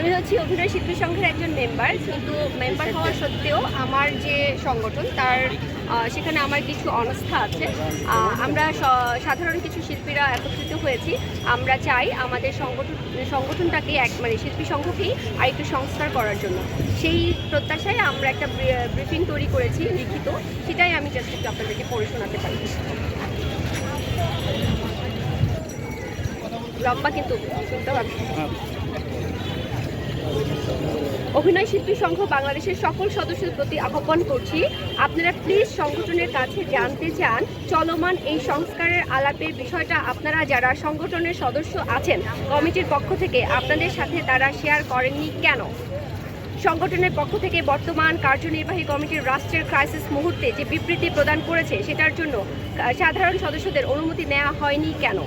আমি হচ্ছি অভিনয় শিল্পী সংঘের একজন মেম্বার কিন্তু মেম্বার হওয়া সত্ত্বেও আমার যে সংগঠন, তার সেখানে আমার কিছু অনাস্থা আছে। আমরা সাধারণ কিছু শিল্পীরা একত্রিত হয়েছি। আমরা চাই আমাদের সংগঠন, সংগঠনটাকে এক মানে শিল্পী সংঘকেই আরেকটু সংস্কার করার জন্য। সেই প্রত্যাশায় আমরা একটা ব্রিফিং তৈরি করেছি, লিখিত। সেটাই আমি জাস্ট একটু আপনাদেরকে পড়ে শোনাতে পারি। লম্বা কিন্তু শুনতে হবে অভিনয় শিল্পী সংঘ বাংলাদেশের সকল সদস্যের প্রতি আহ্বান করছি। আপনারা প্লিজ সংগঠনের কাছে জানতে চান, চলমান এই সংস্কারের আলাপের বিষয়টা আপনারা যারা সংগঠনের সদস্য আছেন, কমিটির পক্ষ থেকে আপনাদের সাথে তারা শেয়ার করেননি কেন? সংগঠনের পক্ষ থেকে বর্তমান কার্যনির্বাহী কমিটির রাষ্ট্রের ক্রাইসিস মুহূর্তে যে বিবৃতি প্রদান করেছে, সেটার জন্য সাধারণ সদস্যদের অনুমতি নেওয়া হয়নি কেন?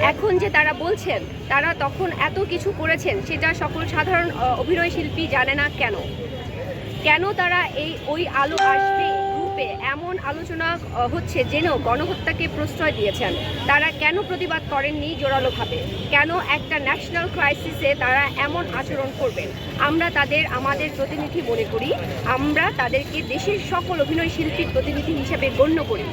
এখন যে তারা বলছেন, তারা তখন এত কিছু করেছেন সেটা সকল সাধারণ অভিনয় শিল্পী জানে না কেন? কেন তারা এই, ওই আলো আসবে গ্রুপে এমন আলোচনা হচ্ছে জেনেও গণহত্যাকে প্রশ্রয় দিয়েছেন। তারা কেন প্রতিবাদ করেননি জোরালোভাবে? কেন একটা ন্যাশনাল ক্রাইসিসে তারা এমন আচরণ করবেন? আমরা তাদের, আমাদের প্রতিনিধি মনে করি, আমরা তাদেরকে দেশের সকল অভিনয় শিল্পীর প্রতিনিধি হিসেবে গণ্য করি।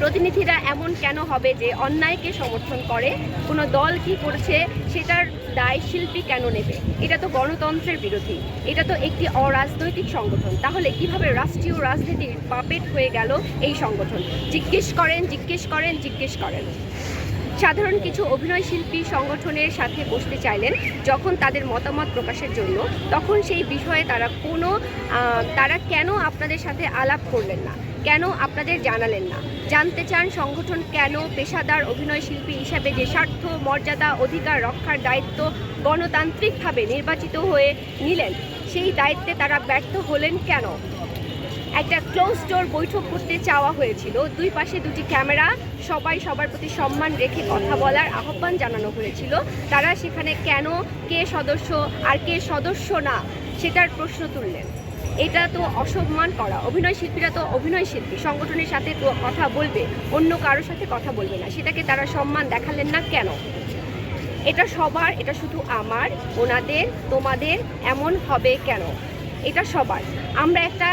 প্রতিনিধিরা এমন কেন হবে যে অন্যায়কে সমর্থন করে? কোনো দল কি করছে? সেটার দায় শিল্পী কেন নেবে? এটা তো গণতন্ত্রের বিরোধী। এটা তো একটি অরাজনৈতিক সংগঠন। তাহলে কীভাবে রাষ্ট্রীয় রাজনীতির পাপেট হয়ে গেল এই সংগঠন? জিজ্ঞেস করেন জিজ্ঞেস করেন জিজ্ঞেস করেন। সাধারণ কিছু অভিনয় শিল্পী সংগঠনের সাথে বসতে চাইলেন যখন তাদের মতামত প্রকাশের জন্য। তখন সেই বিষয়ে তারা কোনো তারা কেন আপনাদের সাথে আলাপ করলেন না? কেন আপনাদের জানালেন না? জানতে চান সংগঠন কেন পেশাদার অভিনয় শিল্পী হিসাবে যে স্বার্থ, মর্যাদা, অধিকার রক্ষার দায়িত্ব গণতান্ত্রিকভাবে নির্বাচিত হয়ে নিলেন, সেই দায়িত্বে তারা ব্যর্থ হলেন কেন? একটা ক্লোজ ডোর বৈঠক করতে চাওয়া হয়েছিল, দুই পাশে দুটি ক্যামেরা, সবাই সবার প্রতি সম্মান রেখে কথা বলার আহ্বান জানানো হয়েছিল, তারা সেখানে কেন, কে সদস্য আর কে সদস্য না, সেটার প্রশ্ন তুললেন। এটা তো অসম্মান করা। অভিনয় শিল্পীরা তো অভিনয় শিল্পী। সংগঠনের সাথে তো কথা বলবে, অন্য কারোর সাথে কথা বলবে না। সেটাকে তারা সম্মান দেখালেন না কেন? এটা সবার, এটা শুধু আমার, ওনাদের, তোমাদের, এমন হবে কেন? এটা সবার। আমরা একটা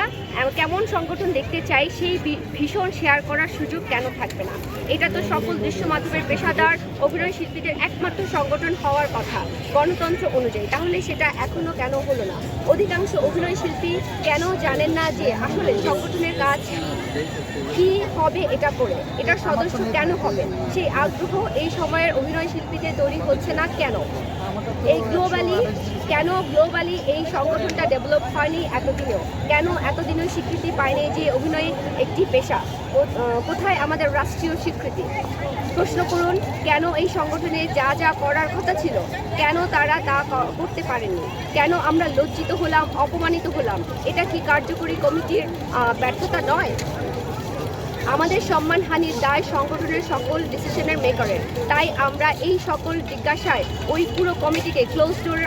কেমন সংগঠন দেখতে চাই সেই ভীষণ শেয়ার করার সুযোগ কেন থাকবে না? এটা তো সকল দৃশ্য মাধ্যমের পেশাদার, অভিনয় শিল্পীদের একমাত্র সংগঠন হওয়ার কথা, গণতন্ত্র অনুযায়ী। তাহলে সেটা এখনও কেন হলো না? অধিকাংশ অভিনয় শিল্পী কেন জানেন না যে আসলে সংগঠনের কাজ কি? কি হবে এটা করে? এটার সদস্য কেন হবে? সেই আগ্রহ এই সময়ের অভিনয় শিল্পীদের তৈরি হচ্ছে না কেন? এই গ্লোবালি কেন গ্লোবালি এই সংগঠনটা ডেভেলপ হয়নি এতদিনেও? কেন এতদিনেও স্বীকৃতি পায়নি যে অভিনয় একটি পেশা? কোথায় আমাদের রাষ্ট্রীয় স্বীকৃতি? প্রশ্ন করুন, কেন এই সংগঠনে যা যা করার কথা ছিল, কেন তারা তা করতে পারেননি কেন আমরা লজ্জিত হলাম, অপমানিত হলাম? এটা কি কার্যকরী কমিটির ব্যর্থতা নয়? আমাদের সম্মানহানির দায় সংগঠনের সকল ডিসিশনের মেকারের তাই আমরা এই সকল জিজ্ঞাসায় ওই পুরো কমিটিকে ক্লোজ ডোর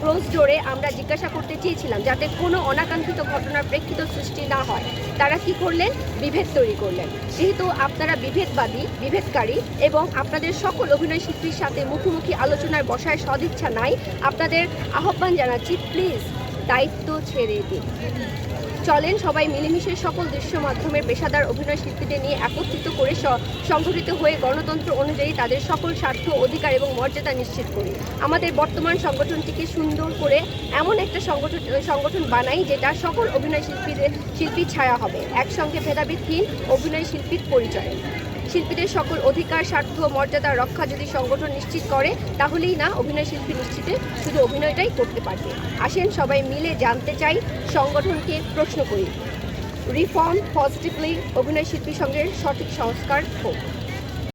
ক্লোজ ডোরে আমরা জিজ্ঞাসা করতে চেয়েছিলাম যাতে কোনো অনাকাঙ্ক্ষিত ঘটনার প্রেক্ষিত সৃষ্টি না হয়। তারা কি করলেন? বিভেদ তৈরি করলেন। যেহেতু আপনারা বিভেদবাদী, বিভেদকারী এবং আপনাদের সকল অভিনয় শিল্পীর সাথে মুখোমুখি আলোচনার বসায় সদিচ্ছা নাই, আপনাদের আহ্বান জানাচ্ছি প্লিজ দায়িত্ব ছেড়ে দিন। চলেন, সবাই মিলেমিশে সকল দৃশ্য মাধ্যমের পেশাদার অভিনয় শিল্পীদের নিয়ে একত্রিত করে সংগঠিত হয়ে গণতন্ত্র অনুযায়ী তাদের সকল স্বার্থ, অধিকার এবং মর্যাদা নিশ্চিত করি। আমাদের বর্তমান সংগঠনটিকে সুন্দর করে এমন একটা সংগঠন সংগঠন বানাই যেটা সকল অভিনয় শিল্পীদের শিল্পী ছায়া হবে। একসঙ্গে ভেদাভেদহীন অভিনয় শিল্পীর পরিচয়। শিল্পীদের সকল অধিকার, স্বার্থ মর্যাদা রক্ষা যদি সংগঠন নিশ্চিত করে, তাহলেই না অভিনয় শিল্পী নিশ্চিতে শুধু অভিনয়টাই করতে পারবে। আসেন সবাই মিলে জানতে চাই সংগঠনকে প্রশ্ন করি। রিফর্ম পজিটিভলি অভিনয় শিল্পীর সঙ্গে সঠিক সংস্কার হোক।